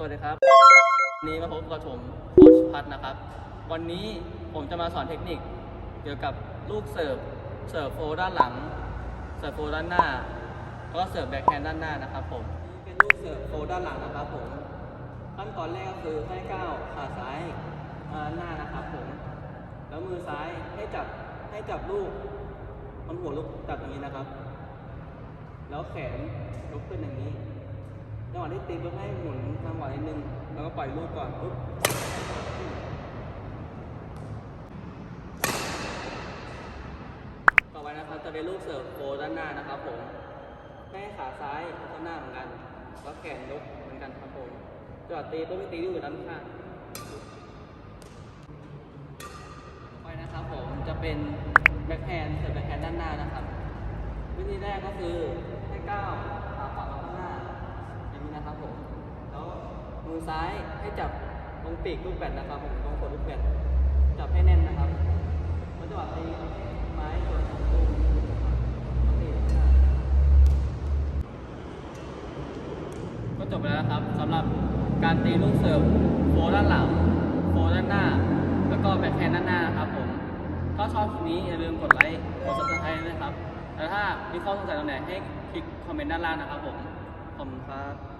สวัสดีครับ วันนี้มาพบกับผมโค้ชพัฒน์นะครับ วันนี้ผมจะมาสอนเทคนิค เกี่ยวกับลูกเสิร์ฟ เสิร์ฟโฟด้านหลัง เสิร์ฟโฟด้านหน้า แล้วก็เสิร์ฟแบ็คแฮนด์ด้านหน้านะครับผมนี่เป็นลูกเสิร์ฟโฟด้านหลังนะครับผม ขั้นตอนแรกก็คือให้ก้าวขาซ้ายมาหน้านะครับผม แล้วมือซ้ายให้จับให้จับลูก มันหัวลูกจับอย่างนี้นะครับ แล้วแขนยกขึ้นอย่างนี้ จังหวะที่ตีปุ๊บให้หมุนทางขวานิดนึง แล้วก็ปล่อยลูกก่อนปุ๊บต่อไปนะครับจะเป็นลูกเสิร์ฟโฟด้านหน้านะครับผมให้ขาซ้ายข้างหน้าเหมือนกัน แล้วแขนยกเหมือนกันครับผมจังหวะตีปุ๊บให้ตีลูกอยู่ด้านข้างไปนะครับผมจะเป็นแบ็คแฮนด์เสิร์ฟแบ็คแฮนด์ด้านหน้านะครับ วิธีแรกก็คือให้ก้าว ซ้ายให้จับตรงปีกลูกแบดนะครับผมตรงขดลูกแบดจับให้แน่นนะครับแล้วจังหวะตีไม้ตัวของลูกแล้วตีหน้าก็จบไปแล้วนะครับสำหรับการตีลูกเสิร์ฟโฟร์ด้านหลังโฟร์ด้านหน้า แล้วก็แบ็คแฮนด้านหน้าครับผมถ้าชอบคลิปนี้อย่าลืมกดไลค์กด subscribe ด้วยนะครับแล้วถ้ามีข้อสงสัยตรงไหนให้คลิกคอมเมนต์ด้านล่างนะครับผมขอบคุณครับ